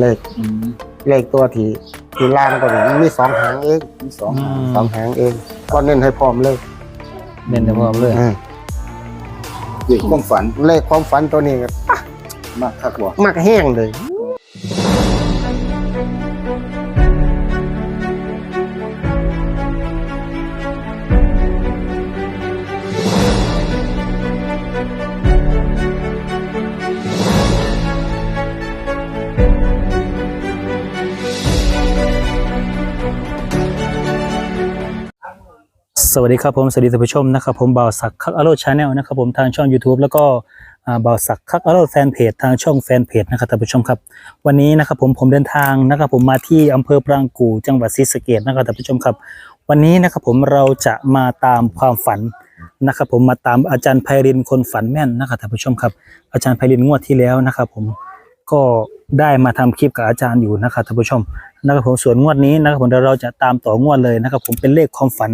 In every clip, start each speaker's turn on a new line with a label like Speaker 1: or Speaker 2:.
Speaker 1: เลข
Speaker 2: อืม
Speaker 1: เลขตัวที่ที่ล่างตัวนี้มันมีสองหางเอง
Speaker 2: มีสอง
Speaker 3: อืม
Speaker 1: สองหางเองก็เน้นให้พร้อมเลย
Speaker 3: เน้นแต่พร้อมเลย
Speaker 1: อืม
Speaker 2: เด็กความฝัน
Speaker 1: เลขความฝันตัวนี้ก็
Speaker 2: มากคักบ่
Speaker 1: มากแห้งเลย
Speaker 3: สวัสดีครับผมสวัสดีท่านผู้ชมนะครับผมบ่าวศักดิ์คักอโรชาแนลนะครับผมทางช่อง YouTube แล้วก็บ่าวศักดิ์คักอโรแฟนเพจทางช่องแฟนเพจนะครับท่านผู้ชมครับ วันนี้นะครับผมผมเดินทางนะครับผมมาที่อำเภอปรางกู่จังหวัดศรีสะเกษนะครับท่านผู้ชมครับ วันนี้นะครับผมเราจะมาตามความฝันนะครับผมมาตามอาจารย์ไพรินคนฝันแม่นนะครับท่านผู้ชมครับอาจารย์ไพรินงวดที่แล้วนะครับผมก็ได้มาทำคลิปกับอาจารย์อยู่นะครับท่านผู้ชมนะครับผมส่วนงวดนี้นะครับผมเดี๋ยวเราจะตามต่องวดเลยนะครับผมเป็นเลขความฝัน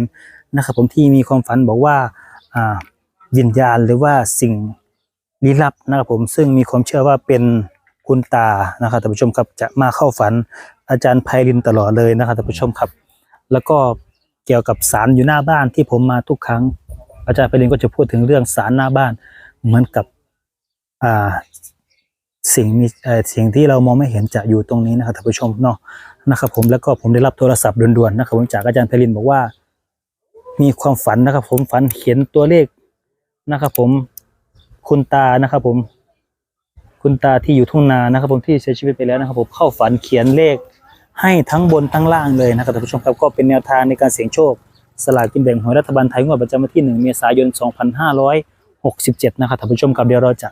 Speaker 3: นะครับผมที่มีความฝันบอกว่าอ่าวิญญาณหรือว่าสิ่งลี้ลับนะครับผมซึ่งมีความเชื่อว่าเป็นคุณตานะครับท่านผู้ชมครับจะมาเข้าฝันอาจารย์ไพรินตลอดเลยนะครับท่านผู้ชมครับ แล้วก็เกี่ยวกับสารอยู่หน้าบ้านที่ผมมาทุกครั้ง อาจารย์ไพรินก็จะพูดถึงเรื่องสารหน้าบ้านเหมือนกับอ่าสิ่งมีเออสิ่งที่เรามองไม่เห็นจะอยู่ตรงนี้นะครับท่านผู้ชมเนาะนะครับผมแล้วก็ผมได้รับโทรศัพท์ด่วนๆนะครับผมจากอาจารย์ไพรินบอกว่า มีความฝันนะครับ ผมฝันเขียนตัวเลขนะครับ ผมคุณตานะครับ ผม คุณตาที่อยู่ทุ่งนานะครับ ผมที่เสียชีวิตไปแล้วนะครับ ผมเข้าฝันเขียนเลขให้ทั้งบนทั้งล่างเลยนะครับท่านผู้ชมครับก็เป็นแนวทางในการเสี่ยงโชค สลากกินแบ่งของรัฐบาลไทยงวดประจำวันที่ 1 เมษายน 2567 นะครับท่านผู้ชมครับเดี๋ยวเราจะ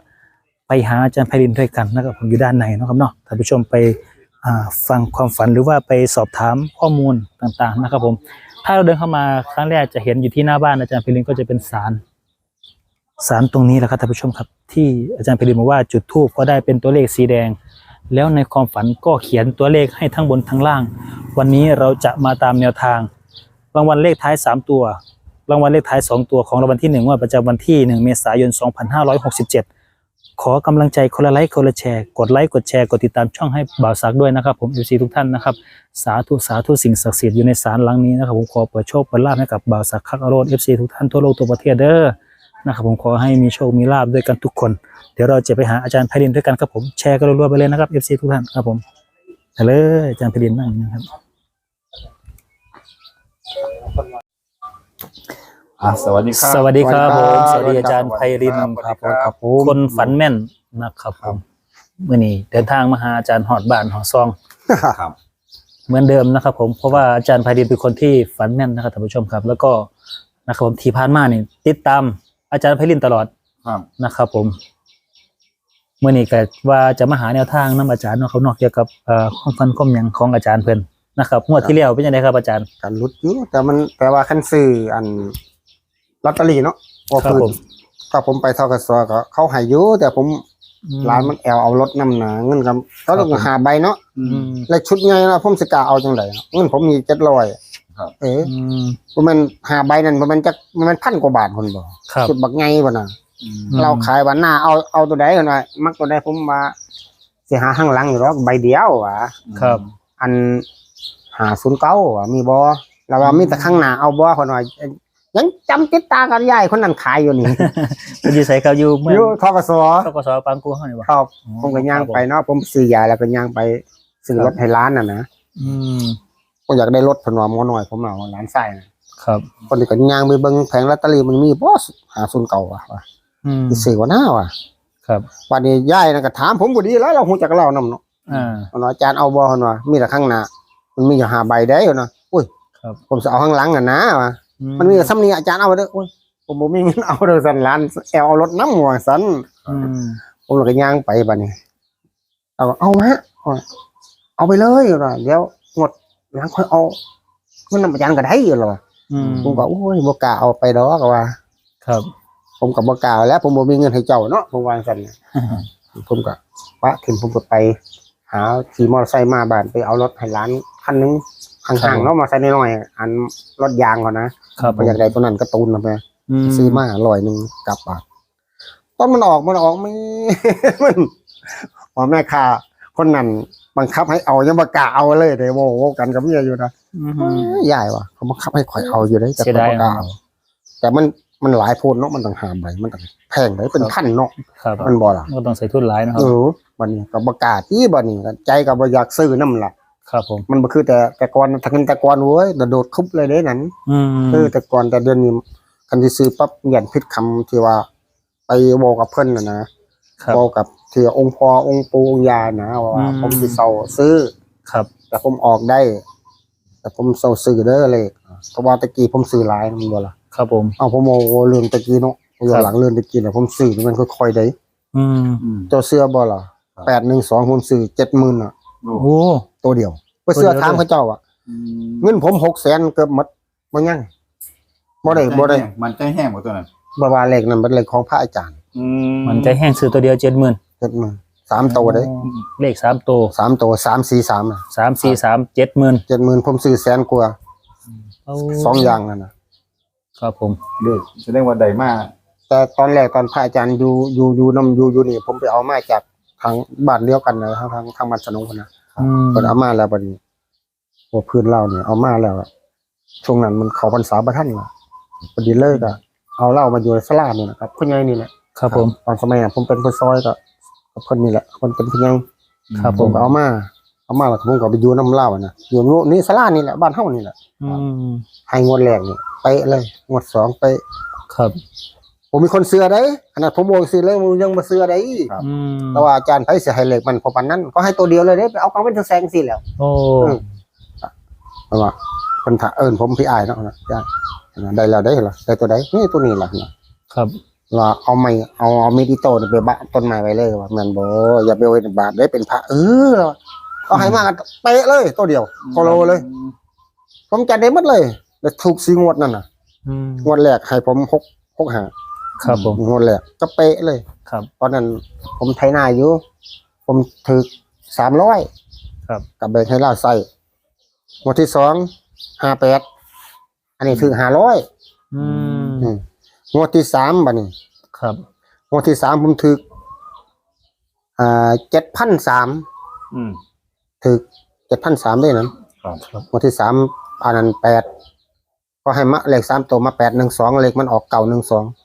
Speaker 3: ไปหาอาจารย์ไพรินด้วยกันนะครับผมอยู่ด้านในนะครับเนาะท่านผู้ชมไปฟังความฝันหรือว่าไปสอบถามข้อมูลต่างๆนะครับ ผม ถ้าเราเดินเข้ามาครั้งแรกจะเห็นอยู่ที่หน้าบ้านอาจารย์เพรินก็จะเป็นศาลศาลตรงนี้แหละครับท่านผู้ชมครับ ที่อาจารย์เพรินบอกว่าจุดทูบก็ได้เป็นตัวเลขสีแดง แล้วในความฝันก็เขียนตัวเลขให้ทั้งบนทั้งล่าง วันนี้เราจะมาตามแนวทางรางวัลเลขท้าย 3 ตัวรางวัลเลขท้าย 2 ตัวของรางวัลที่1งวดประจำวันที่ 1 เมษายน 2567 ขอกำลังใจคนละไลค์คนละแชร์ กดไลค์กดแชร์กดติดตามช่องให้บ่าวสักด้วยนะครับผมเอซีทุกท่านนะครับสาธุสาธุสิ่งศักดิ์สิทธิ์อยู่ในศาลหลังนี้นะครับผมขอเปิดโชคเปิดลาภให้กับบ่าวสักคักอโรดเอฟซีทุกท่านทั่วโลกทั่วประเทศเด้อนะครับผมขอให้มีโชคมีลาภด้วยกันทุกคน เดี๋ยวเราจะไปหาอาจารย์ไพรินด้วยกันครับผมแชร์กันรัวๆไปเลยนะครับเอฟซีทุกท่านครับผมไปเลยอาจารย์ไพรินนั่งนะครับ
Speaker 2: อะสวัสดีครับ
Speaker 3: สวัสดีครับผม
Speaker 1: ส
Speaker 3: ส
Speaker 1: วั
Speaker 3: วั
Speaker 1: ส
Speaker 3: ส
Speaker 1: ดี
Speaker 3: ดี
Speaker 1: ครับ
Speaker 3: อาจารย์ไพริน
Speaker 2: สวัสดีครับ
Speaker 1: ครับผม
Speaker 3: คนฝันแม่นนะครับผมเมื่อนี้เดินทางมาหาอาจารย์หอดบ้านหอดซอง
Speaker 2: ครับ
Speaker 3: เหมือนเดิมนะครับ ผมเพราะว่าอาจารย์ไพรินเป็นคนที่ฝันแม่นนะครับท่านผู้ชมครับ แล้วก็นะครับผมที่ผ่านมานี่ติดตามอาจารย์ไพรินตลอด
Speaker 2: ครับ
Speaker 3: นะครับผมเมื่อนี้ก็ว่าจะมาหาแนวทางนํอาจารย์เนาะเขาเนอกเกี่ยวกับเอ่อความฝันความหยังของอาจารย์เพิ่นนะครับงวดที่แล้วเป็นยังไงครับอาจารย์
Speaker 1: กันรุดอยู่แต่มันแต่ว่าคันซื้ออัน ลอตเตอรี่เนาะว่า
Speaker 3: ครับ
Speaker 1: พื้น
Speaker 3: ผม
Speaker 1: ก็ผมไปทกสก็เขาให้อยู่แต่ผมร้านมันแอลเอารถน้ำหนาเงินกับเขาต้องหาใบเนาะ
Speaker 2: อื
Speaker 3: อื
Speaker 2: ม
Speaker 3: ม
Speaker 1: แล้วชุดใหญ่นะผมสกล้าเอาจังไดเนาะเงินผมมีเจ็ดร้อย
Speaker 2: ครับ
Speaker 1: เออ
Speaker 3: อืม
Speaker 1: บ่แมันหาใบนั่นบ่แมันจักบ่แมันพันกว่าบาทคนบ่
Speaker 3: ครับ
Speaker 1: ชุดบักไงบ่น่ะ
Speaker 2: อืม
Speaker 3: อืม
Speaker 1: เราขายวันหน้าเอาเอาตัวใดกันว่ามักตัวใดผมว่าสิหาข้างหลังอยู่หรอกใบเดียวว่ะ
Speaker 3: ครับ
Speaker 1: อันหาศูนย์เก้าว่ะมีบ่แล้วว่ามีแต่ข้างหน้าเอาบ่คนว่า ยังจำติดตากันยายคนนั้นขายอยู่นี่
Speaker 3: เป็นอยู่ไสครับอยู่เมื่อ
Speaker 1: อยู่ทกส
Speaker 3: ทกสปางกูเฮานี่บ่
Speaker 1: ครับผมก็ย่างไปเนาะผมซื้อยาแล้วก็ย่างไปซื้อรถให้ร้านน่ะนะ
Speaker 3: อืม
Speaker 1: ผมอยากได้รถเพิ่นว่าหมอน้อยผมเอาร้านไส้น่ะ
Speaker 3: ครับ
Speaker 1: คนนี้ก็ย่างไปเบิ่งแผงลอตเตอรี่มันมีบ่หาศูนย์เก่าว่ะว่า
Speaker 3: อืม
Speaker 1: สิซื้อว่าหน้าว่ะ
Speaker 3: ครับ
Speaker 1: วันนี้ยายน่ะก็ถามผมบ่ดีแล้วเราฮู้จักเรานำเนาะ
Speaker 3: อ่า
Speaker 1: เพิ่นว่าอาจารย์เอาบ่เพิ่นว่ามีแต่ข้างหน้ามันมีอยู่ห้าใบได้อยู่นะอุ้ย
Speaker 3: ครับ
Speaker 1: ผมจะเอาข้างหลังน่ะนะว่ะ
Speaker 3: อื
Speaker 1: มันมีแต่ซ้ำนี้อาจารย์เอาไปเด้ออุ้ยผมบ่มีเงินเอาเด้อสันร้านแอลเอารถน้ำหัวสัน
Speaker 3: อืม
Speaker 1: ผมเลยก็ย่างไปบัดนี้เอาเอามาเอาเอาไปเลยว่าเดี๋ยวงดหลังค่อยเอาเงินนำอาจารย์ก็ได้อยู่หรอ
Speaker 3: อืม
Speaker 1: ผมก็โอ้ยบ่กล้าเอาไปดอกก็ว่า
Speaker 3: ครับ
Speaker 1: ผมก็บ่กล้าแล้ว ผมบ่มีเงินให้เจ้าเนาะผมวาจังซั่นน่ะผมก็ว่าถึงผมก็ไป หาขี่มอเตอร์ไซค์มาบ้านไปเอารถให้ร้านคันหนึง ข้างๆเนาะมาใส่น้อยๆอันรถยางก่อนนะครับ
Speaker 3: ผ
Speaker 1: ผม
Speaker 3: ม
Speaker 1: อยากได้ตัวนั้นก็ตูนมาไป
Speaker 3: ม
Speaker 1: ซื้อมาร้อยหนึ่งกลับอะตอนมันออกมันออกไม่มันพอแม่ค้าคนนั้นบังคับให้เอายังบ่กล้าเอาเลยเด้โว้โว้กันกับเมียอยู่นะ
Speaker 3: อืม
Speaker 1: เอ้ยยายว่ะเขาบังคับให้ข่อยเอาอยู่ได้แต่
Speaker 3: เสีย
Speaker 1: ข่
Speaker 3: ดา
Speaker 1: อยยบ่กล้าเอาแต่มันมันหลายโพนเนาะมันต้องหามไปมันต้องแพงไปเป็นพันเนาะ
Speaker 3: ครับ
Speaker 1: มันบ่ล่ะ
Speaker 3: ก็ต้องใส่ทุนหลายนะครั
Speaker 1: เอบอบัดนี้ก็บ่กล้าที่บัดนี้ก็ใจก็บ่อยากซื้อนํล่ะ
Speaker 3: ครับผม
Speaker 1: มันบ่คือแต่แต่ก่อนถ้าเป็นแต่ก่อนเว้ยโดดคุบเลยเด้นั้น
Speaker 3: อืม
Speaker 1: เออแต่ก่อนแต่เดือนนี้คันที่ซื้อปั๊บยันพิษคำที่ว่า ไปบอกกับเพิ่นน่ะนะครับบอกกับที่องค์พ่อองค์ปู่องค์ยานะว่า
Speaker 3: อืม
Speaker 1: ผมสิเซาซื้อ
Speaker 3: ครับ
Speaker 1: แต่ผมออกได้ แต่ผมเซาซื้อเด้อเลยเพราะว่าตะกี้ผมซื้อหลายมันบ่ล่ะ
Speaker 3: ครับผม
Speaker 1: เอาผมเอาเรื่องตะกี้เนาะย้อนหลังเรื่องตะกี้น่ะผมซื้อนี่มันค่อยๆได้
Speaker 3: อืม
Speaker 2: อืม
Speaker 1: เจ้าเสื้อบ่ล่ะ
Speaker 2: ครับ
Speaker 1: 812ผมซื้อ70,000น่ะ
Speaker 2: โอ้
Speaker 3: โอ้
Speaker 1: ตัวเดียวไปเสื้อถามเขาเจ้าอะ
Speaker 2: อืม
Speaker 1: เงินผม600,000เกือบหมดบ่ยังบ่ได้บ่ได้
Speaker 2: มันใจแห้งกว่าตัวนั้น
Speaker 1: บ่ว่าเลขนั้นเป็นเลขของพระอาจารย์
Speaker 2: อื
Speaker 3: มันใจแห้งซื้อตัวเดียวเจ็ดหมื่น
Speaker 1: เจ็ดหมื่นสามตัวเด้
Speaker 3: เลขสามตัว
Speaker 1: สามตัวสามสี่สามน่ะ
Speaker 3: สามสี่สามเจ็ดหมื่น
Speaker 1: เจ็ดหมื่นผมซื้อแสนกว่าสองอย่างนั่นนะครับ
Speaker 3: ผม
Speaker 2: เด็กแสดงว่าใดมาก
Speaker 1: แต่ตอนแรกตอนพระอาจารย์อยู่อยู่อยู่นำอยู่อยู่นี่ผมไปเอามาจากทางบ้านเดียวกันนะทางทางทางบ้านสนงคนนะ
Speaker 3: อืม
Speaker 1: เพิ่นเอามาแล้วบัดนี้หัวพื้นเราเนี่ยเอามาแล้วอะช่วงนั้นมันเขาพรรษาบ่ทันล่ะพอดีเลยก็เอาเหล้ามาอยู่ในสลานี่นะครับผู้ใหญ่นี่แหละ
Speaker 3: ครับผม
Speaker 1: ตอนสมัยนั้นผมเป็นผู้ซอยก็กับเพิ่นนี่แหละคนเป็นผู้ใหญ่
Speaker 3: ครับ
Speaker 1: ผมก็เอามา เอามาแล้วก็ผมก็ไปอยู่น้ำเหล้าอะนะอยู่นี่สลานี่แหละบ้านเฮานี่แหละ
Speaker 3: อืม
Speaker 1: ให้งวดแรกนี่ไปะเลยงวดสองไปะ
Speaker 3: ครับ
Speaker 1: ผมมีคนเสือได้ขนาดผมบอกซื้อแล้วมึงยังมาเสือได้
Speaker 3: อืม
Speaker 1: แต่ว่าอาจารย์ไผเสียให้เหล็กมันพอปันนั้นก็ให้ตัวเดียวเลยเด้ไปเอากองเป็นตัวแซงสิแล้ว
Speaker 3: โอ้
Speaker 1: อืมเพราะว่าคนถาเอิญผมพี่อายเนาะนะได้ได้แล้วได้เหรอได้ตัวใดนี่ตัวนี้ล่ะนะครับว่าเอาไม้เอาเอามีดอิโต้นี่ไปบะต้นไม้ไว้เลยว่าแม่นบ่อย่าไปเอาไว้ในบาทได้เป็นพระเออแล้วเอาให้มากันเป๊ะเลยตัวเดียวโคโลเลย ผมจัดได้หมดเลยแล้วถูกสีงวดนั่นน่ะ
Speaker 3: อืม
Speaker 1: งวดแรกให้ผมหกหกหา
Speaker 3: ครับผม
Speaker 1: งวดแรกก็เป๊ะเลย
Speaker 3: ครับ
Speaker 1: ตอนนั้นผมไถนาอยู่ ผมถึกสามร้อย
Speaker 3: ครับ
Speaker 1: กับเบรกให้ล่าใส่งวดที่สองห้าแปดอันนี้ถึงห้าร้อย
Speaker 3: อืม
Speaker 1: งวดที่สามบัดนี้
Speaker 3: ครับ
Speaker 1: งวดที่สามผมถึกอ่าเจ็ดพันสาม
Speaker 2: อืม
Speaker 1: ถึกเจ็ดพันสามได้นั้น
Speaker 2: ครับ
Speaker 1: งวดที่สามอันนั้นแปดก็ให้มาเลขสามตัวมาแปดหนึ่งสองเลขมันออกเก่าหนึ่งสอง
Speaker 3: อื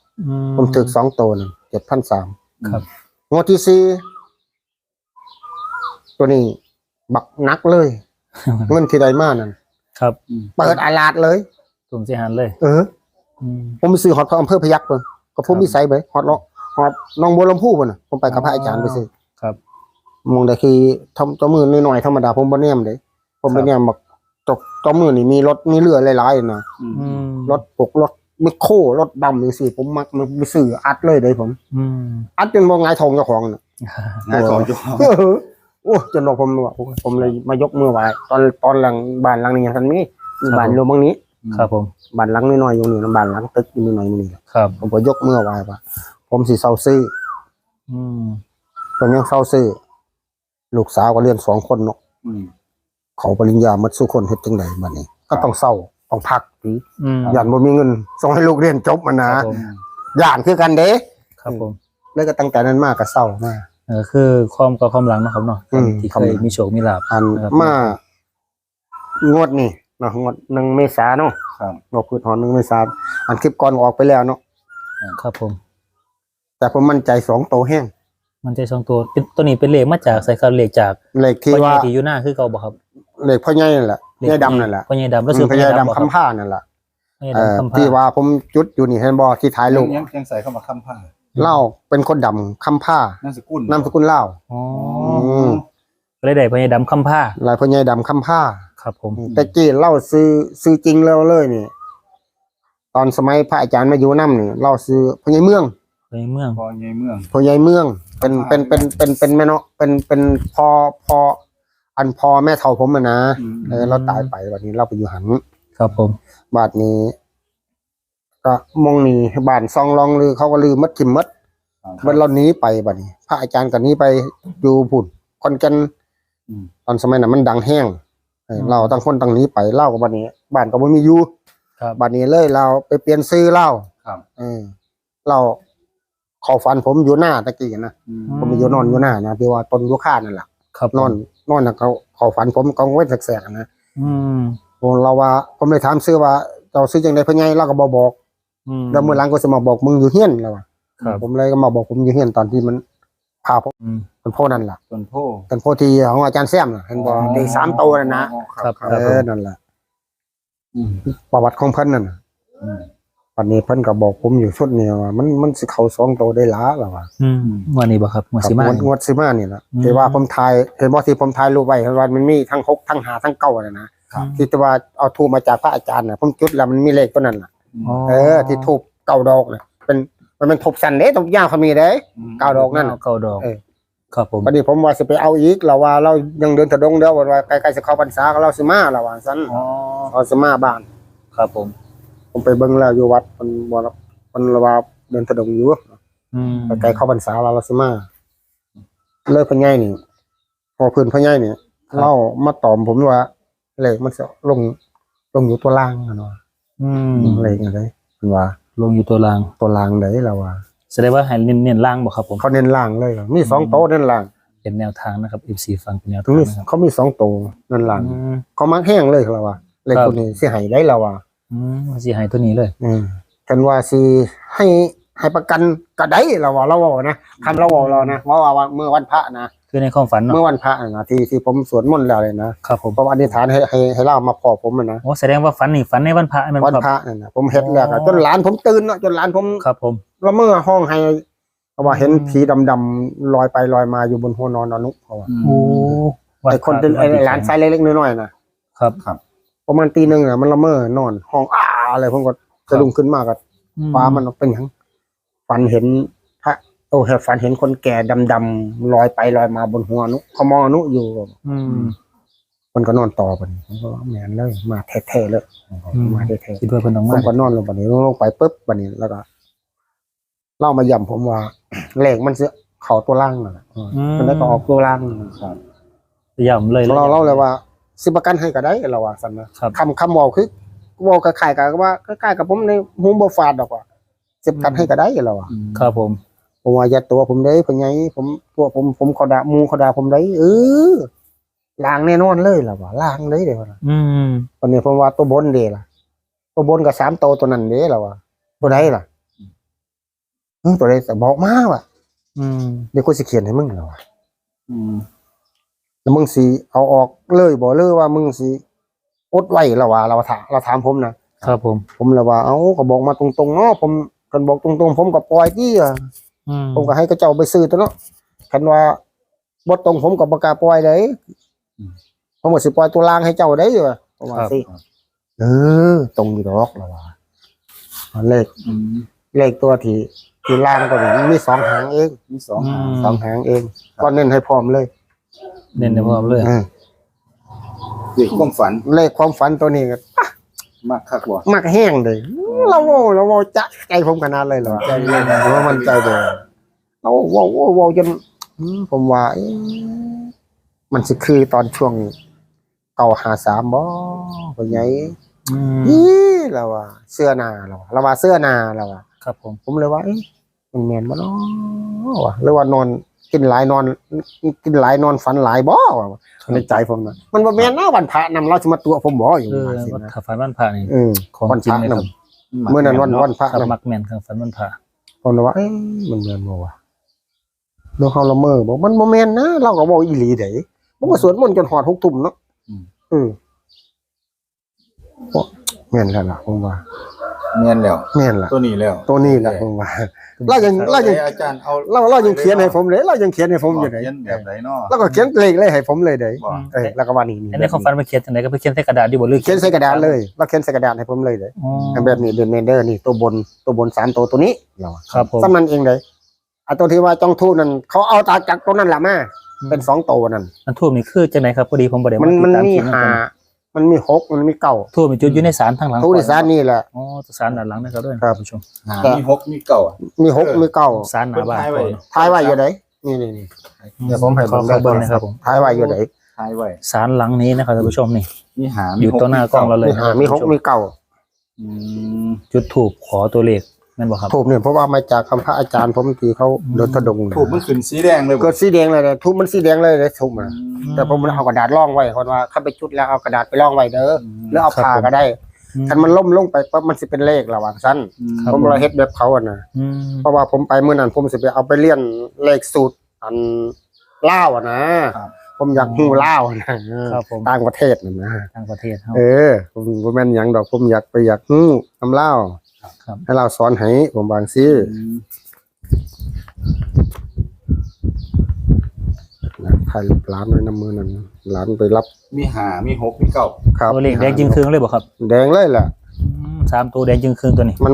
Speaker 1: ผมถึกสองตัวนึงเจ็ดพันสาม
Speaker 3: ครับ
Speaker 1: งวดที่สี่ตัวนี้ บักนักเลย เงินที่ใดมานั่น
Speaker 3: ครับ
Speaker 1: เปิดอาลาดเลย
Speaker 3: ตุ่มสีหันเลย
Speaker 1: เออ
Speaker 3: อืม
Speaker 1: ผมไปซื้อฮอตพระอำเภอพยัคฆ์เพิ่นก็ผมมีไสไปฮอตเลาะฮอตน้องบัวลำพูเพิ่นน่ะผมไปกับพระอาจารย์ไปซื้อ
Speaker 3: ครับ
Speaker 1: มองได้คือทำตัวมือน้อยๆธรรมดาผมบ่แนมเด้ผมบ่แนมบักตกตัวมือนี่มีรถมีเรือหลายๆนะ
Speaker 2: อืม
Speaker 3: อืม
Speaker 1: รถปกรถ มิโครรถดำจังซี่ผมมักมันไปซื้ออัดเลยเด้ผม
Speaker 3: อืม
Speaker 1: อัดจนบ่หงายท้องเจ้าของน่ะ
Speaker 2: นายสอนจุ
Speaker 1: เออโอ้จนบอกผมว่าโอ้ยผมเลยมายกมือไหว้ตอนตอนหลังบ้านหลังนี้ยังทันมีมีบ้านอยู่บางนี้
Speaker 3: ครับผม
Speaker 1: บ้านหลังน้อยๆอยู่นี่นะบ้านหลังตึกอยู่น้อยๆนี่แหละ
Speaker 3: ครับ
Speaker 1: ผมก็ยกมือไหว้ว่าผมสิเซาซื้อ
Speaker 3: อืม
Speaker 1: ผมยังเซาซื้อลูกสาวก็เรียนสองคนเนาะ
Speaker 2: อืม
Speaker 1: เขาปริญญาหมดสุคนเฮ็ดจังไดบัดนี้ ก็ต้องเศร้า ต้องพักหรือ
Speaker 3: อืม
Speaker 1: ย่านบ่มีเงินส่งให้ลูกเรียนจบมานะครับ
Speaker 3: ผม
Speaker 1: ย่านคือกันเด้
Speaker 3: ครับผม
Speaker 1: แล้วก็ตั้งแต่นั้นมาก็เศร้ามา
Speaker 3: เออคือความกับความหลังเนาะครับเนาะ
Speaker 1: อืม
Speaker 3: ที่
Speaker 1: ครั
Speaker 3: เค
Speaker 1: บ
Speaker 3: ยมีโชคมีลาภ
Speaker 1: อัน
Speaker 3: ครับ
Speaker 1: มางวดนี่เนาะงวดหนึ่งเมษาเนาะ
Speaker 2: ครับ
Speaker 1: เราคือถอนหนึ่งเมษาอันคลิปก่อนออกไปแล้วเนาะ
Speaker 3: ครับผม
Speaker 1: แต่ผมมั่นใจสองโตวแห้ง
Speaker 3: มันใจสองตัวเป็นตัวนี้เป็นเลขมาจากใส่คำเลขจาก
Speaker 1: เลขที่
Speaker 3: พ่อใหญ่
Speaker 1: ว่า
Speaker 3: ที่อยู่หน้าคือเก่าบ่ครับ
Speaker 1: เลขพ่อใหญ่นั่นแหละใหญ่ดำนั่นแหละ
Speaker 3: พ่อใหญ่ดำรู้สึก
Speaker 1: พ่อใหญ่
Speaker 3: บ่
Speaker 1: ดำ
Speaker 3: ครับ
Speaker 1: คำผ้านั่นแหละ
Speaker 3: พ่อใหญ่
Speaker 1: เอ่อ
Speaker 3: ดำคำ
Speaker 1: ที่
Speaker 3: ผ้า
Speaker 1: ว่าผมจุดอยู่นี่เห็นบ่ที่ท้ายลูก
Speaker 2: ยังยังใส่เข้ามาค้ำผ้า
Speaker 1: เล่าเป็นคนดำคำผ้านา
Speaker 2: มสกุล
Speaker 1: นามสกุลเล่า
Speaker 3: อ๋อ
Speaker 1: ม
Speaker 3: ก็เลยได้พ่อใหญ่ดำคำผ้า
Speaker 1: ลายพ่อใหญ่ดำคำผ้า
Speaker 3: ครับผม
Speaker 1: แต่กี้เล่าซื้อซื้อจริงแล้วเลยนี่ตอนสมัยพระอาจารย์มาอยู่น้ำนี่เล่าซื้อพ่อใหญ่เมือง
Speaker 3: ในเมือง
Speaker 2: พอในเมือง
Speaker 1: พ่อใหญ่เมือง เป็นเป็นเป็นเป็นเป็นแม่เนาะเป็นเป็นพอพอ อันพอแม่เฒ่าผมอะนะ
Speaker 2: อืม
Speaker 1: เออเราตายไปวันนี้เราไปอยู่หัน
Speaker 3: ครับผม
Speaker 1: บาทนี้ ก็มองหนีบ้านซองลองลือเขาก็ลือมัดทิมมัด
Speaker 2: ครับ
Speaker 1: มันเราหนีไปบัดนี้ พระอาจารย์กันนี้ไปอยู่ผุ่นคอนแกัน
Speaker 2: อืม
Speaker 1: ตอนสมัยนั้นมันดังแห้งเออเราตั้งคนตั้งหนี้ไปเล่ากับบัดนี้ บ้านก็ไม่มีอยู่
Speaker 3: ครับ
Speaker 1: บัดนี้เลยเราไปเปลี่ยนซื้อเหล้า
Speaker 2: ครับ
Speaker 1: เออเราเขอฟันผมอยู่หน้าตะกี้นะ
Speaker 2: อืม
Speaker 1: ผมอยู่นอนอยู่หน้านะที่ว่าต้นยุค่านั่นแหละ
Speaker 3: ครับผม
Speaker 1: นอน นอนน่ะเขาเขาฝันผมกองเว้นแสกๆนะ
Speaker 3: อืม
Speaker 1: ผมเราว่าผมเลยถามซื้อว่าเจ้าซื้อจังได๋เพิ่นใหญ่เราก็บ่บอก
Speaker 3: อืม
Speaker 1: แล้วมื้อหลังก็สิมาบอกมึงอยู่เฮียนแล้วว่า
Speaker 3: ครับ
Speaker 1: ผมเลยก็มาบอกผมอยู่เฮียนตอนที่มันพาผม
Speaker 3: อืม
Speaker 1: เป็นโพนั่นล่ะ
Speaker 2: ต้นโพ
Speaker 1: เป็นโพที่ของอาจารย์แซมน่ะเห็นบ่
Speaker 2: อ๋อ
Speaker 1: ที่สามโตนั่นนะ
Speaker 3: ครับ
Speaker 1: เออนั่นแหละ
Speaker 2: อืม
Speaker 1: ประวัติของเพิ่นนั่นน่ะ
Speaker 2: อืม
Speaker 1: วันนี้เพิ่นก็บอกผมอยู่ชุดนี้ว่ามันมันสิเข้าสองโตได้หลาแล้วว่า
Speaker 3: อืมวันนี้บ่ครับงวดสิมา
Speaker 1: ครับงวดงวดสิมานี่ล่ะ
Speaker 3: อืม
Speaker 1: ที่ว่าผมถ่ายเห็นบ่ที่ผมถ่ายรูปไว้เห็นว่ามันมีทั้งหกทั้งหาทั้งเก้าน่ะนะ
Speaker 3: ครับ
Speaker 1: ที่ที่ว่าเอาทูบมาจากพระอาจารย์น่ะผมจุดแล้วมันมีเลขตัวนั้นน่ะ
Speaker 3: อ๋อ
Speaker 1: เออ ที่ทูบเก้าดอกน่ะเป็นมันเป็นทูบสั้นเด้ทูบยาวเขามีเด้เก้าดอกนั่นน่ะ
Speaker 3: เก้าดอก
Speaker 1: เออ
Speaker 3: ครับผม
Speaker 1: พอดีผมว่าสิไปเอาอีกเราว่าเรายังเดินถดงเด้อว่าใกล้ๆจะเข้าพรรษาก็เราสิมาแล้วว่าซั่น
Speaker 3: อ๋อ
Speaker 1: เราสิมาบ้าน
Speaker 3: ครับผม
Speaker 1: ผมไปเบิ่งแล้วอยู่วัดมันบ่รับมันว่าเดินถดงอยู่
Speaker 3: อืม
Speaker 1: ใกล้ๆเข้าพรรษาเราเราสิมาเลิกพญายนี่พอพื้นพญายนี่เล่ามาตอมผมว่าเลขมันสิลงลงอยู่ตัวล่างอะเนาะ
Speaker 3: อืม
Speaker 1: เลขอะไรมันว่า
Speaker 3: ลงอยู่ตัวราง
Speaker 1: ตัวล่างไหนเราว่า
Speaker 3: แสดงว่าให้เน้นเน้นล่างบ่ครับผม
Speaker 1: เขาเน้นล่างเลยเหรอมีสองโตะเน้นล่าง
Speaker 3: เป็นแนวทางนะครับ FC ฟังเป็นแนว
Speaker 1: ถึ
Speaker 3: ทางง
Speaker 1: มี
Speaker 3: นะครับ
Speaker 1: เขามีสองโตะเน้นล่าง
Speaker 3: อืม
Speaker 1: เขามักแห้งเลยเราว่าเลข
Speaker 3: ครับ
Speaker 1: ตัวนี้สิให้ได้เราว่า
Speaker 3: อืมสิให้ตัวนี้เลย
Speaker 1: อืมกันว่าสิให้ให้ประกันก็ได้เราว่าเราว่านะคำเราว่าเรานะว่าว่าว่าเมื่อวันพระนะ
Speaker 3: คือในความฝันเนาะ
Speaker 1: เมื่อวันพระนะที่ที่ผมสวดมนต์แล้วเลยนะครับ
Speaker 3: ผม
Speaker 1: เพราะว่าอธิษฐานให้ให้ให้เล่ามาพอผมอะนะ
Speaker 3: โอ้แสดงว่าฝันนี่ฝันในวันพระแมัน
Speaker 1: วัน
Speaker 3: ครับ
Speaker 1: พระนั่นนะผมเห็นแล้วก็
Speaker 3: อ๋อ
Speaker 1: จนหลานผมตื่นเนาะจนหลานผม
Speaker 3: ครับ ผม
Speaker 1: ละเมอห้องให้เพราะว่าเห็น
Speaker 3: อืม
Speaker 1: ผีดำๆลอยไปลอยมาอยู่บนหัวนอนนอนนุกเพราะว่า
Speaker 3: โอ้
Speaker 1: ไอ้คนเป็นไอ้หลานชายเล็กๆน้อยๆนะครับ
Speaker 2: ครับ
Speaker 1: ประมาณตีหนึ่งน่ะมันละเมอนอนห้องอ้าอะไรผมก็จะลุงขึ้นมาก็
Speaker 3: อื
Speaker 1: ฟ้ามันเป็นหยังฝันเห็นพระโอ้เห็นฝันเห็นคนแก่ดำๆลอยไปลอยมาบนหัวนุเขามองนุอยู่
Speaker 3: อืม
Speaker 1: มันก็นอนต่อไปผมก็ว่าแมนเลยมาแท้ๆเลย
Speaker 3: อืม
Speaker 1: มาแท้
Speaker 3: คิดว่าเพิ่นต้อง
Speaker 1: ๆผ
Speaker 3: มา
Speaker 1: มก็นอนลงไปนี้ลงไปปุ๊บวันนี้แล้วก็เล่ามาย่ำผมว่าเลขมันเสือเขาตัวล่างน่ะมันได้ก็ออกตัวล่างนั่นน่ะ
Speaker 3: ย่ำเลย
Speaker 1: เราเล่าเลยว่า สิประกันให้ก็ได้เราว่าสันนะครับ คำคำเวอคือเวอกับขายกับว่าคล้ายๆกับผมในหูบฟาดดอกว่าสิประกันให้ก็ได้เราว่า
Speaker 3: ครับผม
Speaker 1: ผมว่าอย่าตัวผมได้ผมไงผมตัวผมผมเขาด่าหมูเขาด่าผมได้เออล้างแน่นอนเลยล่ะว่าล้างเลยเดี๋ยวนะ
Speaker 3: อืม
Speaker 1: วันนี้ผมว่าตัวบนเด้ล่ะ ตัวบนกับสามตัวตัวนั้นเด้ล่ะว่าตัวใดล่ะเออตัวใดแต่บอกมาว่ะ
Speaker 3: อืม
Speaker 1: เดี๋ยวกูสิเขียนให้มึงล่ะว่ะ
Speaker 2: อืม
Speaker 1: แล้วมึงสิเอาออกเลยบอกเลยว่ามึงสิอดไว้ล่ะว่าเราถามเราถามผมนะครับ
Speaker 3: ผม
Speaker 1: ผมละว่า เอ้าก็บอกมาตรงๆเนาะผมกันบอกตรงๆ ผมก็ปล่อยที่อะ
Speaker 3: อืม
Speaker 1: ผมก็ให้กระเจ้าไปซื้อตัวเนาะคันว่าบ่ตรงผมก็บ่กล้าปล่อยได้ผมก็สิปล่อยตัวล่างให้เจ้าได้อยู่อะผมว่าสิเออ ตรงอยู่ดอกละว่าเลข
Speaker 2: อืม
Speaker 1: เลขตัวที่ที่ล่างก็มีมีสองหางเอง
Speaker 2: มีสองหาง
Speaker 1: สองหางเองก็เน้นให้พร้อมเลย
Speaker 3: เน้นในพร้อมเลย
Speaker 1: เออ
Speaker 2: เด็กความฝัน
Speaker 1: เลขความฝันตัวนี้ก็
Speaker 2: มากคักบ่
Speaker 1: มักแห้งเลย เราโว้เราโว้จะใจผมขนาดเลยเหรอใจเลยนะว่ามันใจเดียวเราโว้โว้โว้จนอืมผมว่าเอ๊ะมันสิคือตอนช่วงเก่าหาสามบ่เป็นไง
Speaker 3: อืม
Speaker 1: อีเราว่าเสื้อนาเราว่าเราว่าเสื้อนาเราว่า
Speaker 3: ครับผม
Speaker 1: ผมเลยว่าเอ๊ะมันแมนบ่เนาะวะหรือว่านอน กินหลายนอน กินหลายนอนฝันหลายบ่วะในใจผมนะมันบ่แม่นนะวันพระนำเราสิมาตัวผมบ่อยู่
Speaker 3: เออ
Speaker 1: ว่าสิ
Speaker 3: วัด
Speaker 1: นะ
Speaker 3: ขับฝันวันพระนี่
Speaker 1: เออ
Speaker 3: ของ
Speaker 1: วัน
Speaker 3: จริ
Speaker 1: พ
Speaker 3: ง
Speaker 1: ระ
Speaker 3: เลย
Speaker 1: น
Speaker 3: ครับำ
Speaker 1: เมื่อนั้นวันวันพระ
Speaker 3: ขับ
Speaker 1: นำ
Speaker 3: มักแมนครับฝันวันพระ
Speaker 1: ผมเลยว่าเอ๊ะมันแม่นบ่วะเราเฮาละเมอบอกมันบ่แม่นนะเราก็บอกอีหลีเด้ผมก็สวดมนต์จนหอด6ทุ่มเนาะอืมโอ้แม่นแล้วล่ะผมว่า
Speaker 2: แม่นแล้ว
Speaker 1: แม่นล่ะ
Speaker 2: ตัวนี้แล้ว
Speaker 1: ตัวนี้แหละผมว่าเรายังเรายัง
Speaker 2: อาจารย์เอา
Speaker 1: เราเรายังเขียนให้ผมเลยเรายังเขียนให้ผมอยู่ไหน
Speaker 2: เขียนแบบไหนเนาะ
Speaker 1: แล้วก็เขียนเลขเลยให้ผมเลยเด้
Speaker 2: บ่
Speaker 1: เออแล้วก็ว่านี่นี่
Speaker 3: อันนี้เขาฝันมาเขียนจังไดก็ไปเขียนใส่กระดาษดีบ่หรือ
Speaker 1: เขียนใส่กระดาษเลยเราเขียนใส่กระดาษให้ผมเลยเด้
Speaker 3: อ๋อ
Speaker 1: แบบนี้เดนเมเดอร์นี่ตัวบนตัวบนสามตัวตัวนี้เราอะ
Speaker 3: ครับผม
Speaker 1: สำนันเองเลยไอ้ตัวที่ว่าจ้องทูตนั่นเขาเอาตาจากตัวนั้นแหละมาเป็นสองตัวนั่น
Speaker 3: อันทูบนี่คือจังไดครับพอดีผมบ่ได้
Speaker 1: มันมัน
Speaker 3: ติดตา
Speaker 1: มี
Speaker 3: คลิป
Speaker 1: หา
Speaker 3: นะครับ
Speaker 1: มันมีหกมันมีเก้า
Speaker 3: ทูบมีจุดอยู่ในศาลทางหลัง
Speaker 1: ทูตที่สารนี่แหละ
Speaker 3: อ๋อศาลด้านหลังนะครับด้วย
Speaker 1: ครับ
Speaker 3: ท่านผู้ชม
Speaker 2: หามีหกมีเก่าอะ
Speaker 1: มีหกมีเก้า
Speaker 3: ศาลหน้าบ้าน
Speaker 2: เพิ่นท้ายไว้
Speaker 1: ท้ายไว้อยู่ไหนนี่นี่นี่เดี๋ยวผมให้
Speaker 3: ขอ
Speaker 1: ผม
Speaker 3: ขอเบิ่งนะครับผม
Speaker 1: ท้ายไว้อยู่ไหน
Speaker 2: ท้ายไว้
Speaker 3: ศาลหลังนี้นะครับท่านผู้ชมนี่
Speaker 2: มีหา
Speaker 3: อยู่ต่อหน้ากล้องเราเลย
Speaker 1: มีหามีหกมีเก้า
Speaker 2: อืม
Speaker 3: จุดถูกขอตัวเลข ม่นบ่ครับ
Speaker 1: ถูกเนี่ยเพราะว่ามาจากคำพระอาจารย์ผมที่เขาเดินทะดงนะ
Speaker 2: ถูกมันขึ้นสีแดงเลยบ่
Speaker 1: เกิดสีแดงเลยเลยทุบมันสีแดงเลยเลยทุบมันแต่ผมเอากระดาษร่องไว้คนว่าถ้าไปจุดแล้วเอากระดาษไปร่องไว้เด้อหรือเอาผ้าก็ได้ถ้ามันล่มลงไปปั๊บมันสิเป็นเลขระหว่างสั้น
Speaker 3: ครับ
Speaker 1: ผมเลยเฮ็ดแบบเขาอะนะ
Speaker 3: อืม
Speaker 1: เพราะว่าผมไปเมื่อนั้นผมสิไปเอาไปเรียนเลขสูตรอันเล่าวอะนะผมอยากฮู้เล่าวนะครับ
Speaker 3: ผม
Speaker 1: ต่างประเทศน่ะนะ
Speaker 3: ทางประเทศเฮา
Speaker 1: เออผมบ่แม่นหยังดอกผมอยากไปอยากฮู้ทำเล่าว
Speaker 3: ครับ
Speaker 1: ให้เราสอนให้ผมบางซี่
Speaker 2: อืม
Speaker 1: นะถ่ายรูปร้านไว้น้ำมือนั้นร้านไปรับ
Speaker 2: มีหามีหกมีเก้า
Speaker 1: ครับ
Speaker 3: ตัวเลขแดงจึงครึ่งเลยบ่ครับ
Speaker 1: แดงเลยล่ะ
Speaker 3: อืมสามตัวแดงจึงครึ่งตัวนี้
Speaker 1: มัน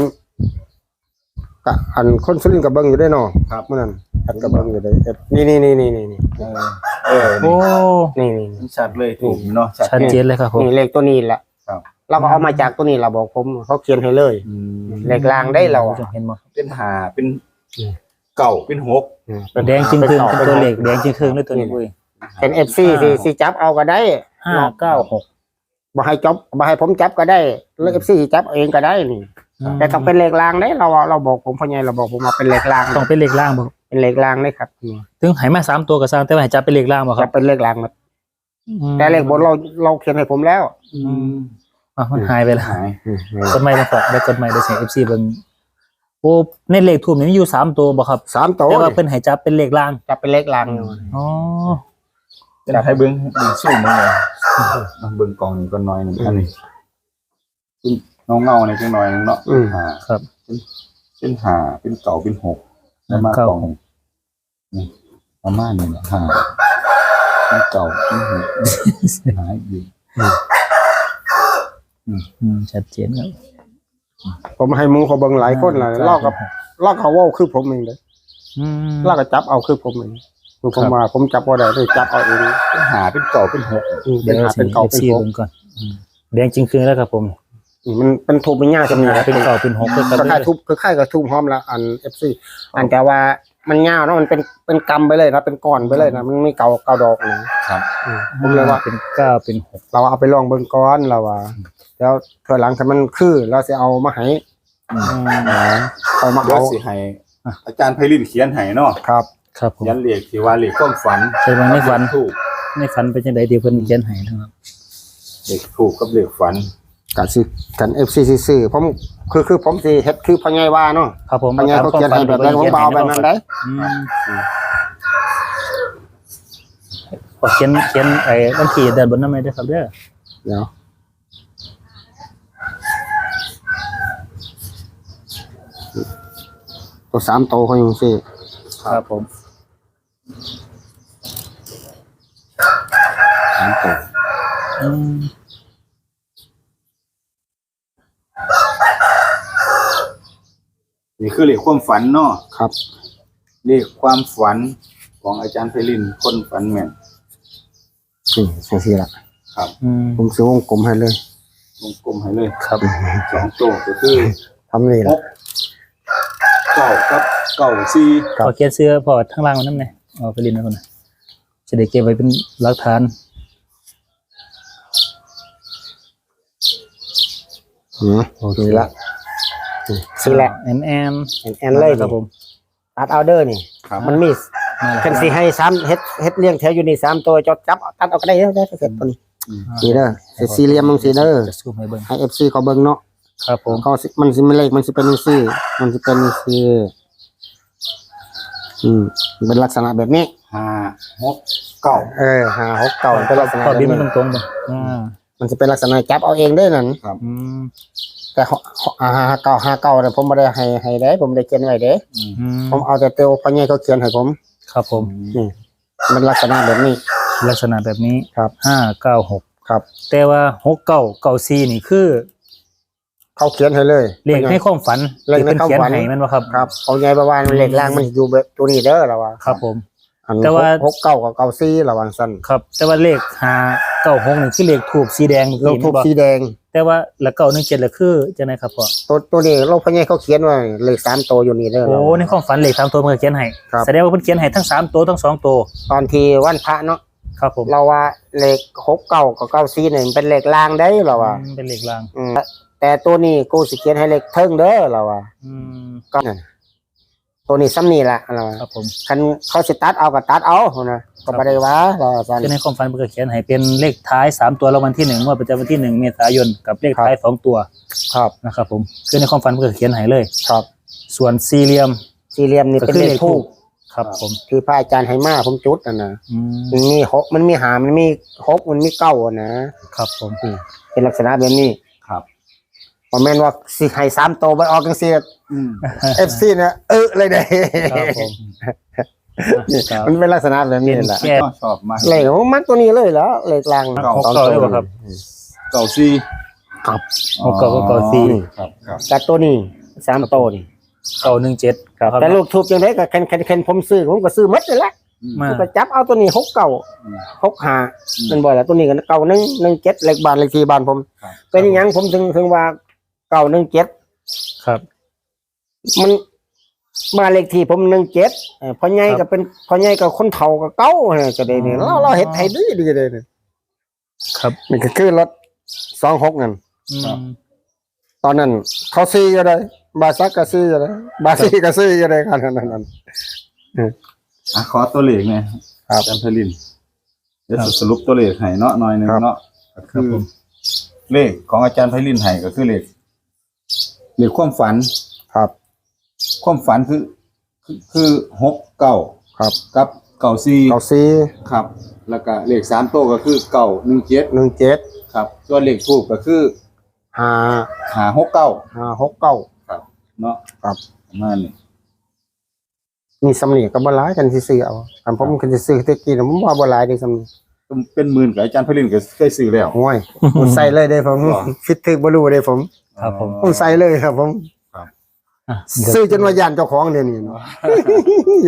Speaker 1: กะอันคนสุรินทร์กับเบิงอยู่ได้เนาะ
Speaker 2: ครับ
Speaker 1: เมื่อนั้นกันกับเบิงอยู่ได้เอ็ดนี่นี่นี่นี่นี่นี่
Speaker 2: เออเออ
Speaker 3: โอ้
Speaker 1: นี่นี่
Speaker 2: มันชัดเลยถูกเนาะชัด
Speaker 3: ชัดเจนเลยครับผม
Speaker 1: นี่เลขตัวนี้แหละ
Speaker 2: ครับ
Speaker 1: เราก็เอามาจากตัวนี้เราบอกผมเขาเขียนให้เลย
Speaker 2: อืม
Speaker 1: เลขรางได้เราอะ
Speaker 3: เห็นบ่
Speaker 2: เป็นหาเป็น
Speaker 1: อืม
Speaker 2: เก่าเป็นหก
Speaker 1: อืม
Speaker 3: แดงจึงครึ่ง
Speaker 1: เป็
Speaker 3: เป็น
Speaker 1: น
Speaker 3: ตัว
Speaker 1: ห
Speaker 3: เลขแดงจึงครึ่งเลยตัวนี้อุ้ย
Speaker 1: เป็นเอฟซีสิสิจับเอาก็ได้
Speaker 3: ห้าเก้าหก
Speaker 1: บ่ให้จับบ่ให้ผมจับก็ได้หรือเอฟซีจับเองก็ได้นี่แต่ต้องเป็นเลขรางได้เราเราบอกผมพ่อใหญ่เราบอกผมว่าเป็นเลขราง
Speaker 3: ต้องเป็นเลขล่างบ่
Speaker 1: เป็นเลขรางได้ครับ
Speaker 3: ถึงให้มาสามตัวก็สร้างแต่ว่าให้จับเป็นเลขล่างบ่ค
Speaker 1: จะ
Speaker 3: รับ
Speaker 1: เป็นเลขรางหมด
Speaker 3: อืม
Speaker 1: แต่เลขบนเราเราเขียนให้ผมแล้ว
Speaker 2: อืม
Speaker 3: อะมันหายไปแล้ว
Speaker 2: หาย
Speaker 1: อืม
Speaker 3: กดใหม่มาฝากได้กดใหม่ได้เสียง FC เบิ่งโอ้ในเลขทูบนี่มีอยู่สามตัวบ่ครับ
Speaker 1: สามตัว
Speaker 3: แต่ว่าเพิ่นให้จับเป็นเลขล่าง
Speaker 1: จะเป็นเลขราง
Speaker 3: อ๋อ
Speaker 2: เป็นให้เบิ้งเบิ้งสู้มึงเลยเอาเบิ้งกล่องนี่ก็น้อยหนึงอันนี้เป็นเงาเงาๆนี่จังน้อยหนึงเนาะ
Speaker 1: อืม
Speaker 2: หา
Speaker 3: ครับ
Speaker 2: เป็นหาเป็นเก่าเป็นหกแล้วมา
Speaker 3: เก้า
Speaker 2: กล่องนี่ประมาณนี้แหละหาเป็นเก่าเป็นหกหายอยู่
Speaker 3: อืม ชัดเจนครับ
Speaker 1: ผมให้หมูเขาเบิ่งหลายคนแล้วลอกกับลอกเขาเว่าคือผมเองเลย
Speaker 3: อืม
Speaker 1: ลอกก็จับเอาคือผมเองคือผม
Speaker 3: ครับ
Speaker 1: ว่าผมจับบ่ได้เลยจับเอาเอง
Speaker 2: เป็นหาเป็นเก่าเป็นหก
Speaker 1: อืมเป็นหาเป็นเก่าเป็น
Speaker 3: ซี
Speaker 1: หก
Speaker 3: เบิ่งก่อนอืมแดงจริงคือแล้วครับผม
Speaker 1: อืมมันเป็นทุบเป็นหญ้าจะมี
Speaker 3: เป็นเก่าเป็นหกเลยค
Speaker 1: ก็
Speaker 3: รับ
Speaker 1: ค่ายทุบคือค่ายกับทุบพร้อมแล้วอัน FC อันแต่ว่ามันหญ้าเนาะมันเป็นเป็นกำไปเลยนะเป็นก้อนไปเลยนะมันไม่เก่าเก่าดอกนะครับอืมผมเลยว่า
Speaker 3: เป็นเก้าเป็นหก
Speaker 1: เราเอาไปลองเบิ่งก้อนเราว่า แล้วเทื่อหลังถ้ามันคือเราจะเอามาให้
Speaker 3: อืม
Speaker 1: เอามา
Speaker 2: เดี๋ยว
Speaker 1: เอา
Speaker 2: สิให้อาจารย์ไพลินเขียนให้เนาะ
Speaker 1: ครับ
Speaker 3: ครับผม
Speaker 2: ยันเลขที่ว่าเลขความฝัน
Speaker 3: ใช่ไหมในฝัน
Speaker 2: ถูก
Speaker 3: ในฝันเป็นจังไดเดี๋ยวเพิ่นเขียนให้นะครับ
Speaker 2: เลขถูกกับเลขฝัน
Speaker 1: กันสิกัน FC ซื่อๆผมคือคือผมสิเฮ็ดคือพ่อใหญ่ว่าเนาะ
Speaker 3: ครับผม
Speaker 1: พ่อใหญ่เขาเขียนให้แบบนั้นผมเบเอาแบบนั้นได้
Speaker 3: อืมขอเขียนเขียนไอ้บัญชีด้านบนนั้นไหมด้วยครับเด้อ
Speaker 1: เดี๋ยวตัวสามโตวเขาอยู่สิ
Speaker 3: ครับผม
Speaker 1: สามโตว
Speaker 3: อืม
Speaker 2: คือเลขความฝันเนาะ
Speaker 1: ครับ
Speaker 2: เลขความฝันของอาจารย์ไพลินคนฝันแม่น
Speaker 1: นี่เสียสิละ
Speaker 2: ครับ
Speaker 3: อืม
Speaker 1: ผมซื้อวงกลมให้เลยว
Speaker 2: งกลมให้เลย
Speaker 3: ครับ
Speaker 2: สองตัวก็คือ
Speaker 1: ทำนี่
Speaker 2: ห
Speaker 1: ละ
Speaker 2: กเก้ากับเก้าสี่
Speaker 1: ครับ
Speaker 3: ขอเขียนเสื้อพอทั้างล่างมันนั่นไงเอาไปเรียนไว้คนนะจะได้เก็บไว้เป็นหลักฐาน
Speaker 1: อืมโอเคละ สิละ
Speaker 3: แอนแอน
Speaker 1: แอนแอนเลย
Speaker 3: ครับผม
Speaker 1: ตัดเอาเดอร์นี่
Speaker 2: ครับ
Speaker 1: มันมี
Speaker 3: มาแล้ว
Speaker 1: คันสิให้ซ้ำเฮ็ดเฮ็ดเลี้ยงแถวอยู่นี่สามตัวจดจับเอาตัดเอาก็ได้เด้อได้เสร็จตัวนี้สีเด้อเสร็จสี่เหลี่ยมมึงสีเด้อ
Speaker 3: จะซูมให้เบิ่ง
Speaker 1: ให้ FC เขาเบิ่งเนาะ
Speaker 3: ครับผม
Speaker 1: เขาสิมันสิเป็นเลขมันสิเป็นจังซี่มันสิเป็นจังซี่อืมมันเป็นลักษณะแบบนี้
Speaker 2: ห้าหกเก้า
Speaker 1: เออหาหกเก่าเป็นลักษณะ
Speaker 3: ขอ
Speaker 1: แบบ
Speaker 3: บิน
Speaker 1: นี้
Speaker 3: มันตรงๆบ่อ่า
Speaker 1: มันจะเป็นลักษณะจับเอาเองได้นั่น
Speaker 3: อืม
Speaker 1: แต่หหาหาเก่าหาเก่าเนี่ยผมไม่ได้ให้ให้ได้ ผมได้เขียนไว้เด้
Speaker 2: อืม
Speaker 3: อืม
Speaker 1: ผมเอาแต่เตียวพ่อใหญ่เขาเขียนให้ผม
Speaker 3: ครับผม
Speaker 1: นี่มันลักษณะแบบนี้
Speaker 3: ลักษณะแบบนี้
Speaker 1: ครับ
Speaker 3: ห้าเก้าหก
Speaker 1: ครับ
Speaker 3: แต่ว่าหกเก้าเก้าสี่นี่คือ
Speaker 1: เขาเขียนให้เลย
Speaker 3: เลขในความฝัน
Speaker 1: เลขใน
Speaker 3: ที่เพิ่น
Speaker 1: ความ
Speaker 3: เขียน
Speaker 1: ฝัน
Speaker 3: ให้แมันว่าครับ
Speaker 1: ครับเขาใหญ่ประมาณเลขล่างมันอยู่แบบตัวนี้เด้อระวัง
Speaker 3: ครับผม
Speaker 1: อัน
Speaker 3: แต่ว่า
Speaker 1: หกเก้ากับเก้าสี่ระวังสั้น
Speaker 3: ครับ แต่ว่าเลขห้าเก้าหกนี่คือเลขถูกสีแดงเมื่อ
Speaker 1: เรา
Speaker 3: กี้
Speaker 1: ทุบ
Speaker 3: แม่นบ่
Speaker 1: สีแดง
Speaker 3: แต่ว่าละเก้าหนึ่งเจ็ดละคือจะไหนครับพ่อ
Speaker 1: ตัวตัวนี้เราพ่อใหญ่เขาเขียนไว้เลขสามตัวอยู่นี่เด้อ
Speaker 3: โอ้
Speaker 1: ระวัง
Speaker 3: ในความฝันเลขสามตัวมันก็เขียนให้
Speaker 1: ครับ
Speaker 3: แสดงว่าเพิ่นเขียนให้ทั้งสามตัวทั้งสองตัว
Speaker 1: ตอนที่วันพระเนาะ
Speaker 3: ครับผม
Speaker 1: เราว่าเลขหกเก้ากับเก้าสี่เนี่ยมันเป็นเลขล่างได้เราว่า
Speaker 3: อืมเป็นเลขลาง
Speaker 1: อืมแต่ตัวนี้กูสิเขียนให้เล็กเทิงเด้อเราว่า
Speaker 3: อืม
Speaker 1: ก็นั่นตัวนี้ซ้ำนี่แหละเราว่า
Speaker 3: ครับผม
Speaker 1: คันเขาสิตัดเอาก็ตัดเอานะ ก็บ่ได้ว่าเราว่าซั่น
Speaker 3: คือในความฝันเพิ่นก็เขียนให้เป็นเลขท้ายสามตัวรางวัลที่หนึ่งงวดประจำวันที่หนึ่งเมษายนกับเลขท้ายสองตัว
Speaker 1: ครับ
Speaker 3: นะครับผมคือในความฝันเพิ่นก็เขียนให้เลย
Speaker 1: ครับ
Speaker 3: ส่วนสี่เหลี่ยม
Speaker 1: สี่เหลี่ยมนี่
Speaker 3: ก็
Speaker 1: เป็น
Speaker 3: คือ
Speaker 1: เล
Speaker 3: เล
Speaker 1: ข
Speaker 3: ข
Speaker 1: ทู
Speaker 3: ทู
Speaker 1: บ
Speaker 3: บครับผม
Speaker 1: ที่พระอาจารย์ให้มาผมจุดน่ะนะ
Speaker 3: อืม
Speaker 1: มันมีหกมันมีหามันมีหกมันมีเก้าอะนะครับ
Speaker 3: ผม
Speaker 1: อืมเป็นลักษณะแบบนี้
Speaker 2: ครับ
Speaker 1: บ่แม่นว่าสิให้สามโตวไปออกจังซี่
Speaker 2: อืม
Speaker 1: FC เนี่ยเออเลยเด้
Speaker 3: ครับผมครับ
Speaker 1: มันเป็นลักษณะแบบนี้แหละ
Speaker 3: แค่
Speaker 2: ชอบมาก
Speaker 1: เลขของมันตัวนี้เลยเหรอเลขกลาง
Speaker 2: เก้า
Speaker 3: หกเก้าด้วยเหรอครับ
Speaker 2: เก่าซี
Speaker 1: ครับ
Speaker 3: หกเก้าก็เก้าสี่
Speaker 2: ครับครับ
Speaker 1: แต่ตัวนี้สามโตวนี่
Speaker 3: เก้าหนึ่งเจ็ดครับ
Speaker 1: แต่ลูกทูบจังไดก็แคนแคนแคนผมซื้อผมก็ซื้อหมดเลยละ
Speaker 3: มา
Speaker 1: ผมก็จับเอาตัวนี้หกเก้า
Speaker 2: อืม
Speaker 1: หกห้ามันบ่อยละตัวนี้ก็เก้าหนึ่งหนึ่งเจ็ดเลขบ้านเลขที่บ้านผม
Speaker 2: ครับ
Speaker 1: เป็นอหยังผมถึงถึงว่าเก้าหนึ่งเจ็ด
Speaker 3: ครับ
Speaker 1: มัน มานเลขที่ผมหนึ่งเจ็ดพ่อใหญ่
Speaker 3: ครั
Speaker 1: ก็
Speaker 3: บ
Speaker 1: เป็นพ่อใหญ่ก็คนเฒ่าก็เก้าเนี่ยก็ได้เนี่ย
Speaker 3: อ๋อ
Speaker 1: เราเราเฮ็ดให้ดีดีเลยเนี่ย
Speaker 3: ครับ
Speaker 1: นี่ก็คือรถสองหกนั่น
Speaker 3: อืม
Speaker 1: ตอนนั้น เขาซื้ออยู่เลยบาซักก็ซื้ออยู่เลยบาซีก็ซื้ออยู่เลยครับนั่นนั่นนั่น
Speaker 2: อะขอตัวเลขหน่อย
Speaker 1: ครับ
Speaker 2: อาจารย์ไพลินเดี๋ยวสรุปตัวเลขให้เนาะหน่อยหนึง
Speaker 1: ครับ
Speaker 2: เนาะก็
Speaker 3: ครับ
Speaker 2: คือ
Speaker 3: ผม
Speaker 2: เลขของอาจารย์ไพลินให้ก็คือเลขเลขความฝัน
Speaker 1: ครับ
Speaker 2: ความฝันคือ คือคือหกเก้า
Speaker 1: ครับ
Speaker 2: กับเก้าซี
Speaker 1: เขาซื้อ
Speaker 2: ครับ แล้วก็เลขสามโตวก็คือเก้าหนึ่งเจ็ด
Speaker 1: หนึ่งเจ็ด
Speaker 2: ครับส่วนเลขทูบก็คือ
Speaker 1: ห้า
Speaker 2: หาหกเก้า
Speaker 1: ห้าหกเก้า
Speaker 2: ครับเนาะ
Speaker 1: ครับ
Speaker 2: ประมาณนี้
Speaker 1: มีสำเนียงกับบหลายกันที่ซื้อเอาอันผมกันจะซื้อตะกี้นะผมว่าบหลายได้สำเนียง
Speaker 2: เป็นหมื่นกับอาจารย์ไพลินก็เคยซื้อแล้ว
Speaker 1: โอ้ยผมใส่เลยได้ผม
Speaker 2: ว้าว
Speaker 1: ฟิตถึกบรูได้ผม
Speaker 3: ครับผม
Speaker 1: ผมใส่เลยครับผม
Speaker 3: อะ
Speaker 1: ซื้อจนว่าย่านเจ้าของเดี๋ยวนี้เนาะ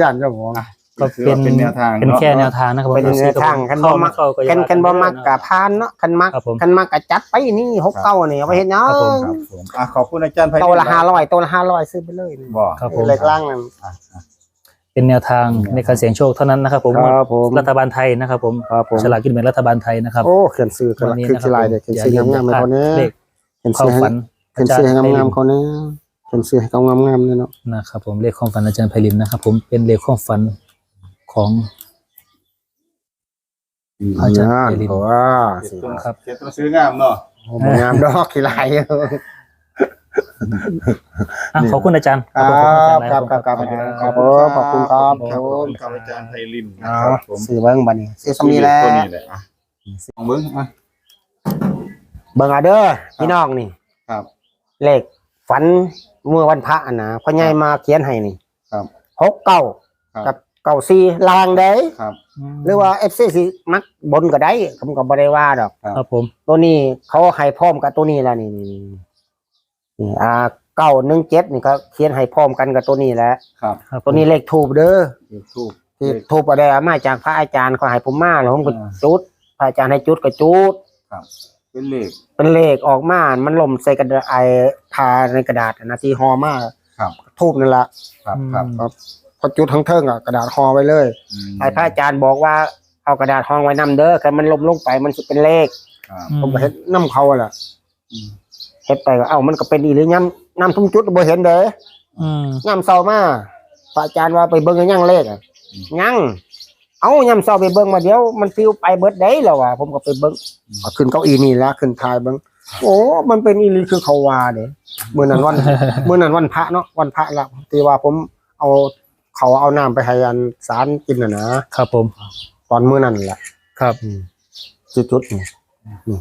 Speaker 1: ย่านเจ้าของ
Speaker 3: ก็
Speaker 2: ถือ
Speaker 3: เป็น
Speaker 2: ว่าเป็นแนวทาง
Speaker 3: เป็น
Speaker 2: เนาะ
Speaker 3: แค่แนวทางนะครับผม
Speaker 1: เป็นแนวทางคันบ่
Speaker 3: เข้า
Speaker 1: มั
Speaker 3: มากเข้าก็อย่า
Speaker 1: คันคันบ่มัก
Speaker 3: ว่า
Speaker 1: กะพานเนาะคันมัก
Speaker 3: ครับผม
Speaker 1: คันมักกะจัดไปนี่หกเก้าเนี่ยเอาไปเฮ็ดหยั
Speaker 3: ครับผม
Speaker 1: ง
Speaker 2: ครับผมอะขอบคุณอาจารย์ไพลิน
Speaker 1: โตวละห้าร้อยโตวละห้าร้อยซื้อไปเลยนี่
Speaker 2: บ่
Speaker 3: ครับผม
Speaker 1: เล็กล่างนั่น
Speaker 3: เป็นแนวทางในการเสี่ยงโชคเท่านั้นนะครับผม
Speaker 1: ครับผม
Speaker 3: รัฐบาลไทยนะครับผม
Speaker 1: ครับผม
Speaker 3: ฉลากกินแบ่งรัฐบาลไทยนะครับ
Speaker 1: โอ้เขียนซื้อกัน
Speaker 3: วันนี้
Speaker 1: คือ
Speaker 3: นะค
Speaker 1: สิ
Speaker 3: รับ
Speaker 1: ลายเด็กเขียน
Speaker 3: อย่า
Speaker 1: ซื้อ
Speaker 3: ลืม
Speaker 1: งามๆให้
Speaker 3: พลา
Speaker 1: เขา
Speaker 3: ด
Speaker 1: เนี่ย
Speaker 3: เลข
Speaker 1: เขียน
Speaker 3: ควา
Speaker 1: ซื้อให้
Speaker 3: มฝัน
Speaker 1: เขียนซื้อให้งามๆเขาเนี่ย เขียนซื้อให้เขางามๆเนี่ยเนาะ
Speaker 3: นะครับผมเลขความฝันอาจารย์ไพลินนะครับ ผมเป็นเลขความฝันของอาจารย์
Speaker 1: งาน
Speaker 3: ไพลิน
Speaker 1: เพราะว่าสิ
Speaker 3: ครับ
Speaker 2: เขียนตัวซื้องามเนาะ
Speaker 1: บ่งามดอกขี้ลาย
Speaker 3: อะขอบคุณอาจารย์
Speaker 1: ครั
Speaker 3: ขอบคุณอาจาร
Speaker 1: บ
Speaker 3: ย์
Speaker 1: ครับครับครับ
Speaker 3: ขอณ
Speaker 1: ครับผมขอบคุณครับ
Speaker 2: ข
Speaker 1: ครั
Speaker 2: อ
Speaker 1: บบผ
Speaker 2: คุ
Speaker 1: ม
Speaker 2: ณครับอาจารย์ไพลินนะ
Speaker 1: อ๋อ
Speaker 2: ครับผม
Speaker 1: ซื้อเบิ้งบัดนี้ซื้อสมีแล้
Speaker 2: ตัววนี้แหละอะลองเบิ้งอะ
Speaker 1: เบิ้งเอาเด้อพี่น้องนี่
Speaker 2: ครับ
Speaker 1: เลขฝัน เมื่อวันพระอะนะพ่อใหญ่มาเขียนให้นี่
Speaker 2: ครับ
Speaker 1: หกเก้า
Speaker 2: ครับ
Speaker 1: กับเก้าสี่ลางได้
Speaker 2: ครับ
Speaker 1: หรือว่าเอฟซีสิมักบนก็ได้ผมก็บ่ได้ว่าดอก
Speaker 3: ครับผม
Speaker 1: ตัวนี้เขาให้พร้อมกับตัวนี้แล้วนี่นี่นี่นี่อ่าเก้าหนึ่งเจ็ดนี่ก็เขียนให้พร้อมกันกับตัวนี้แหละ
Speaker 2: ครับ
Speaker 3: ครับ
Speaker 1: ตัวนี้เลขถูกเด้อ
Speaker 2: เลขทูบ
Speaker 1: ที่ถูกประเดี๋ยวมาจากพระอาจารย์เขาให้ผมมาแล้วผมก็
Speaker 2: อ่า
Speaker 1: จุดพระอาจารย์ให้จุดก็จุด
Speaker 2: ครับ เป็นเลข
Speaker 1: เป็นเลขออกมา มันหล่มใส่กระดาษไอ้ทาในกระดาษอะนะที่ห่อมา
Speaker 2: ครับ
Speaker 1: ทูบนั่นละ
Speaker 2: ครับครับ
Speaker 1: ครับพอจุดทั้งเทิงอะกระดาษห่อไว้เลย
Speaker 2: ม
Speaker 1: ไอ้พระอาจารย์บอกว่าเอากระดาษห่อไว้นำเด้อแค่มันหล่มลงไปมันจะเป็นเลข
Speaker 2: ครับ
Speaker 3: อืม
Speaker 1: ผมก็เฮ็ดน้ำเขาอะล่ะ
Speaker 2: อืม
Speaker 1: เฮ็ดไปก็เอ้ามันก็เป็นอีหรือย้ำน้ำทุ่มจุดบ่เห็นเด้อ
Speaker 3: อืม
Speaker 1: ย่ำเศร้ามาพระอาจารย์ว่าไปเบิ่งกันยังเลขอะยัง เอาย่ำเศร้าไปเบิ่งมาเดี๋ยวมันฟิวไปเบิดได้แล้วว่ะผมก็ไปเบิ่งเอาขึ้นเก้าอี้นี่ละขึ้นทายเบิ่งโอ้มันเป็นอีหลีคือเขาว่าเด้มื้อนั้นวันมื้อนั้นวันพระเนาะวันพระละที่ว่าผมเอาเขาเอาน้ำไปให้อันสารกินน่ะนะครับ
Speaker 3: ผม
Speaker 1: ตอนมื้อนั้นแหละ
Speaker 3: ครับ
Speaker 1: จุดจุดๆนี่นี่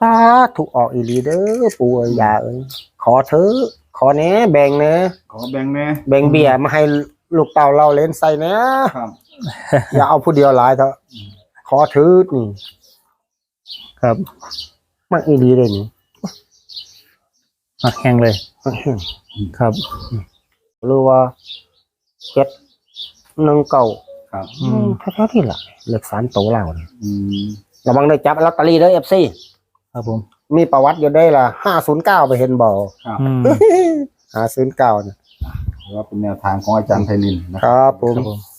Speaker 1: สาธุออกอีหลีเด้อปู่เอ้ยอย่าเอ้ยขอเถอะขอแหน่แบ่งแหน่
Speaker 2: ขอแบ่งแน่
Speaker 1: แบ่งเบียร์มาให้ ลูกเต่าเราเล่นใส่แหน่
Speaker 2: ครับ
Speaker 1: อย่าเอาผู้เดียวหลายเถอะขอถือนี่
Speaker 3: ครับ
Speaker 1: มันอีหลีเลยนี่
Speaker 3: อะแห้งเลย ครับ
Speaker 1: หรือว่าเจ็ดหนึ่งเก่า
Speaker 2: ครับ
Speaker 3: อืม
Speaker 1: แท้ๆที่ละเลือกสารโตเราเนี่ย
Speaker 2: อืม
Speaker 1: ระวังได้จับลอตเตอรี่เด้อเอฟซี
Speaker 3: ครับผม
Speaker 1: มีประวัติอยู่ได้ละห้าศูนย์เก้าไปเห็นบ่
Speaker 2: ครับ
Speaker 3: อืม
Speaker 1: ห้าศูนย์เก้าเนี่ย
Speaker 2: ถือ ว่าเป็นแนวทางของอาจารย์ไพลินนะ
Speaker 1: ครับผม
Speaker 3: ครับผม